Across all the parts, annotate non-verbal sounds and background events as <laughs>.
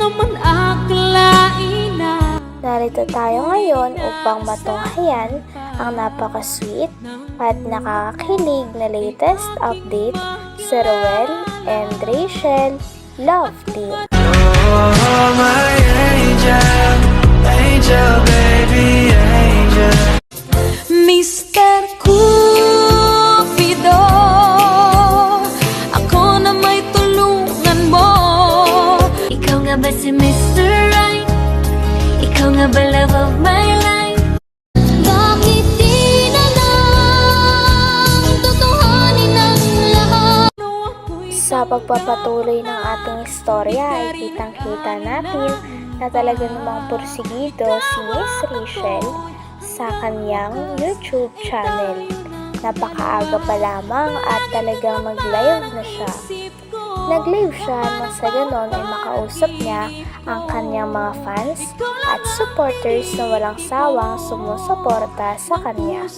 naman akalain na Narito tayo ngayon upang matunghayan ang napaka-sweet at nakakakilig na latest update sa Roel and Rachel Love Team. Pagpapatuloy ng ating istorya ay kitang-kita natin na talaga namang porsigido si Miss Rachel sa kanyang YouTube channel. Napakaaga pa lamang at talagang mag-live na siya. Nag-live siya nang sa ganon ay makausap niya ang kanyang mga fans at supporters na walang sawang sumusuporta sa kanya.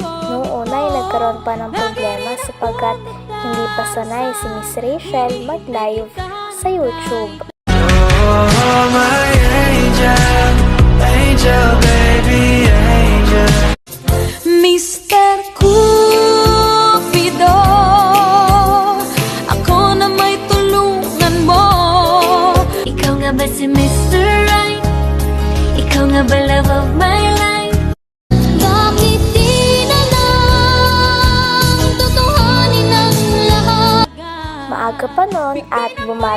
Noong una ay nagkaroon pa ng problema sapagkat hindi pa sanay si Miss Rachel mag-live sa YouTube.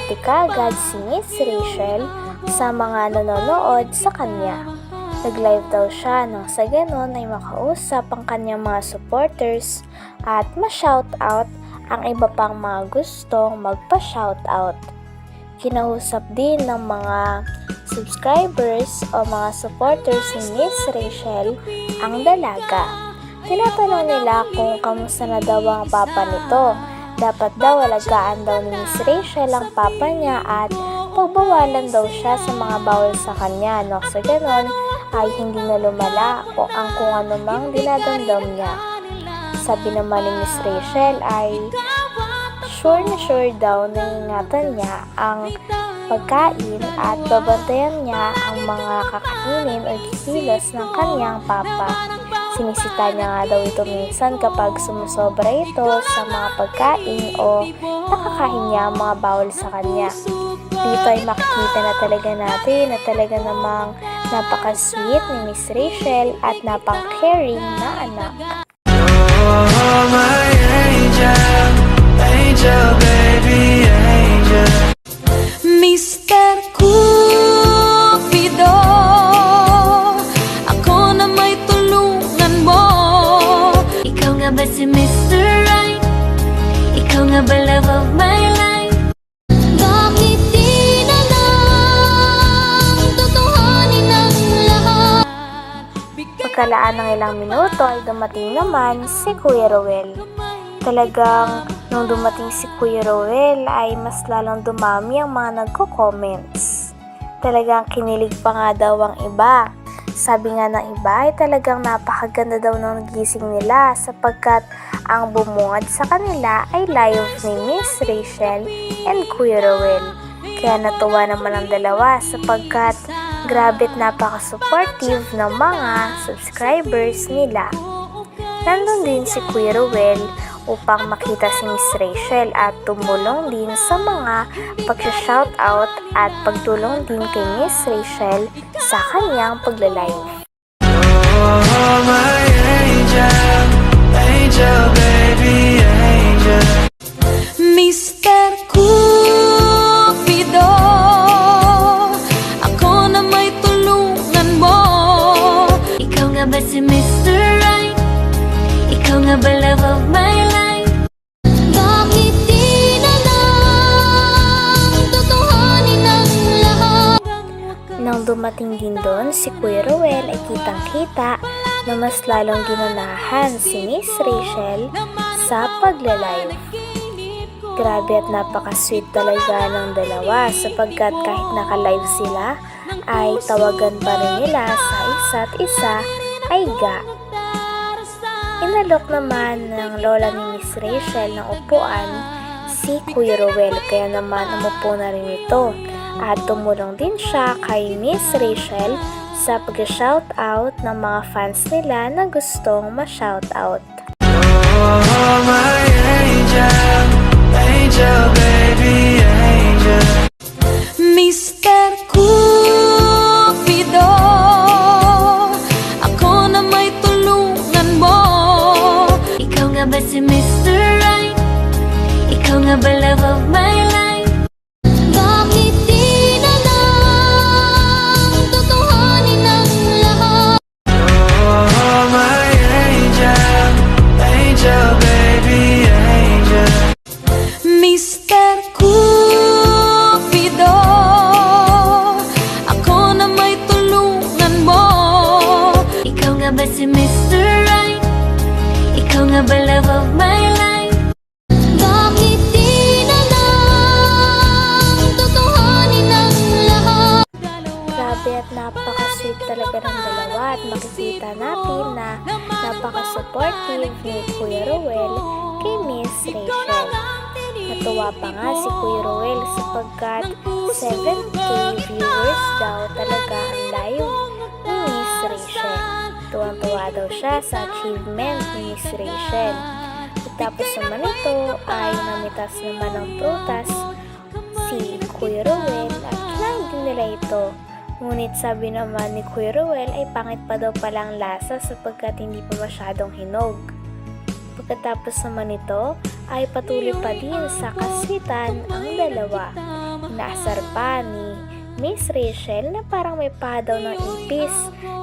Bumati kagad si Miss Rachel sa mga nanonood sa kanya. Nag-live daw siya nang sa ganon ay makausap ang kanyang mga supporters at ma-shoutout ang iba pang mga gustong magpa-shoutout. Kinausap din ng mga subscribers o mga supporters ni Miss Rachel ang dalaga. Tinatanong nila kung kamusta na daw ang papa nito. Dapat daw alagaan daw ni Miss Rachel ang papa niya at pagbawalan daw siya sa mga bawal sa kanya. No? Sa ganon ay hindi na lumala o ang kung ano mang dinadamdam niya. Sabi naman ni Miss Rachel ay sure na sure daw na ingatan niya ang pagkain at babantayan niya ang mga kakainin o kikilos ng kanyang papa. Sinisita niya nga daw ito minsan kapag sumusobra ito sa mga pagkain o nakakain niya ang mga bawal sa kanya. Dito ay makikita na talaga natin na talaga namang napaka-sweet ni Miss Rachel at napang-caring na anak. Pagkalaan ng ilang minuto ay dumating naman si Kuya Rowel. Talagang nung dumating si Kuya Rowel ay mas lalong dumami ang mga nagko-comments. Talagang kinilig pa nga daw ang iba. Sabi nga ng iba ay talagang napakaganda daw ng gising nila sapagkat ang bumungad sa kanila ay live ni Miss Rachel and Kuya Rowel. Kaya natuwa naman ang dalawa sapagkat grabe at napaka-supportive ng mga subscribers nila. Nandun din si Kuya Rowel upang makita si Miss Rachel at tumulong din sa mga pag-shoutout at pagtulong din kay Miss Rachel sa kanyang paglalive. Oh, my angel, angel, baby, angel. Nang dumating din doon si Kuya Rowel ay kitang-kita na mas lalong ginunahan si Miss Rachel sa paglalive. Grabe at napaka-sweet talaga ng dalawa sapagkat kahit naka-live sila ay tawagan pa rin nila sa isa't isa ay ga. Inalok naman ng lola ni Miss Rachel ng upuan si Kuya Rowel kaya naman umupo na rin ito. At tumulong din siya kay Miss Rachel sa pag-shoutout ng mga fans nila na gustong ma-shoutout. Oh, my angel, angel, Love of my life? Bakit di na Tutuhanin ang lahat? Grabe at napaka-sweet talaga ng dalawa at makikita natin na napaka-supportive ni Kuya Ruel kay Miss Rachel. Natuwa pa nga si Kuya Ruel sapagkat 7k viewers daw talaga ang live ni Miss Rachel. Tuwang-tuwa daw siya sa achievement ni Miss Rachel. Tapos naman ito ay namitas naman ng prutas si Kuya Ruel at kinain nila ito. Ngunit sabi naman ni Kuya Ruel ay pangit pa daw pala ang lasa sapagkat hindi pa masyadong hinog. Pagkatapos naman nito ay patuloy pa din sa kaswitan ang dalawa. Inaasar pa ni Miss Rachel na parang may paha daw ng ipis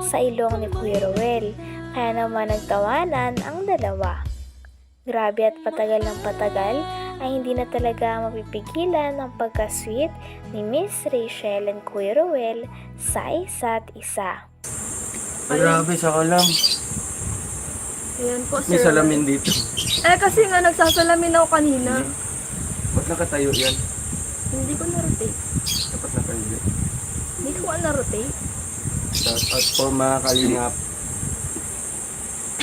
sa ilong ni Kuya Ruel. Kaya naman nagtawanan ang dalawa. Grabe at patagal ng patagal ay hindi na talaga mapipigilan ang pagka-sweet ni Miss Rachel and Kuya Ruel sa isa't isa. Grabe sa kalam. Ayan po, May sir. salamin dito. Eh, kasi nga nagsasalamin ako kanina. Ba't nakatayo yan? Hindi ko na-rotate. Dapat nakahiga. Hindi ko nga na-rotate. Shout out po mga kalingap.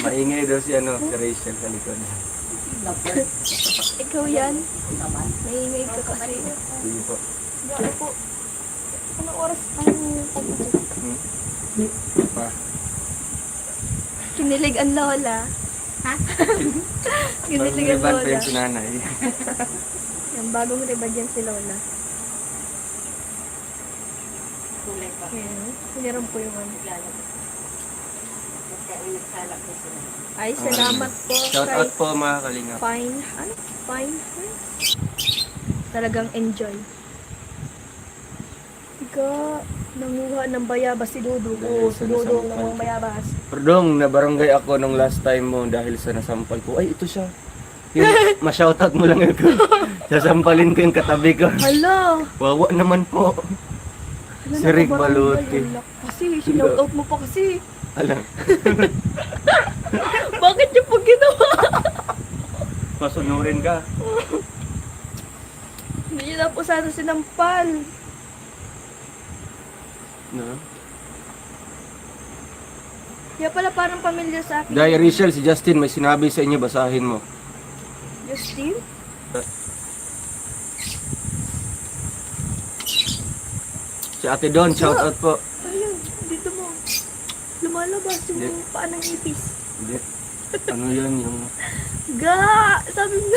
Maingay daw si ano, si Rachel sa likod. <laughs> Ikaw yan. Maingay ka kasi. Sige po. Ano po? Anong oras ang pag-check? Hmm? Pa. Kinilig ang lola. Ha? <laughs> Kinilig ang Pag-riban pa lola. yung si <laughs> Yan, bagong ribad yan si lola. Ayan. Meron po yung ano. Ay, salamat po Shout kay out po mga kalingap. Fine, ano? Fine Talagang enjoy. Ika, nanguha ng bayabas si Dudu ko. Dahil Si nanguha ng bayabas. Perdong, nabarangay ako nung last time mo dahil sa nasampal ko. Ay, ito siya. Yung ma-shoutout mo lang ako. <laughs> Sasampalin ko yung katabi ko. Hala! Wawa naman po. Ano Si Rick? Baluti. Alak Kasi, sinout out mo pa kasi. Alam, <laughs> Bakit yung pag ginawa? masunurin ka. Hindi niyo na po sana sinampal. No? Kaya pala parang pamilya sa akin. Dahil Rachel, si Justin, may sinabi sa inyo, basahin mo. Justin? Si Ate Don, shout out po. Ayun, dito mo. Lumalabas yung Hindi. paa ng ipis. Hindi. Ano yan, yung Ga! Sabi mo.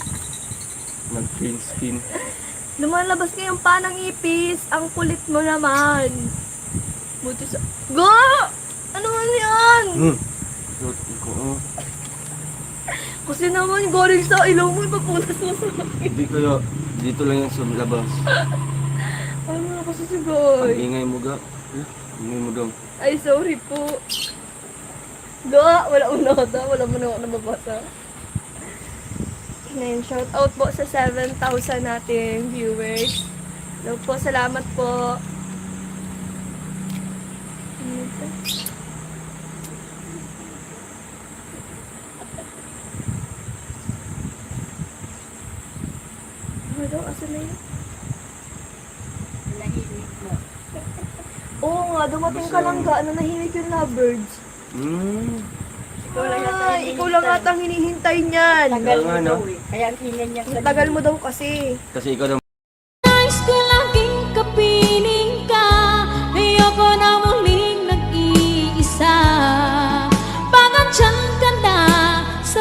<laughs> nag-green skin. Lumalabas nga yung paa ng ipis. Ang kulit mo naman. Buti sa... Ga! Ano man yan? Hmm. Shout ko, oh. Kasi naman, goril sa ilaw mo, ipapunas mo sa akin. Hindi kayo, dito lang yung sa labas. Ano na kasi si Ang ingay mo ga. Eh, ingay mo dong. Ay, sorry po. Ga! Wala nota. Wala mo na ako nababasa. Ngayon, shout out po sa 7,000 nating viewers. Hello po, salamat po. Ano daw, asa na yun? Nahimik <laughs> na. Oo nga, dumating ka lang ka, ano nahimik yung lovebirds. Mm. Ikaw lang yata ang Ay, ikaw lang hinihintay. ata ang hinihintay niyan. Tagal mo daw eh. Kaya ang hinan niya Ang tagal mo daw kasi. Kasi ikaw daw Nais ko kapiling ka Ayoko na muling nag-iisa Pangantsyang ka na sa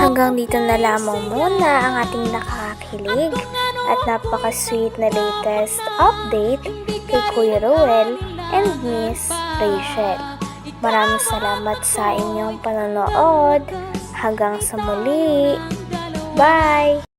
Hanggang dito na lamang muna ang ating nakakakilig at napaka-sweet na latest update kay Kuya Ruel and Miss Rachel. Maraming salamat sa inyong panonood. Hanggang sa muli. Bye!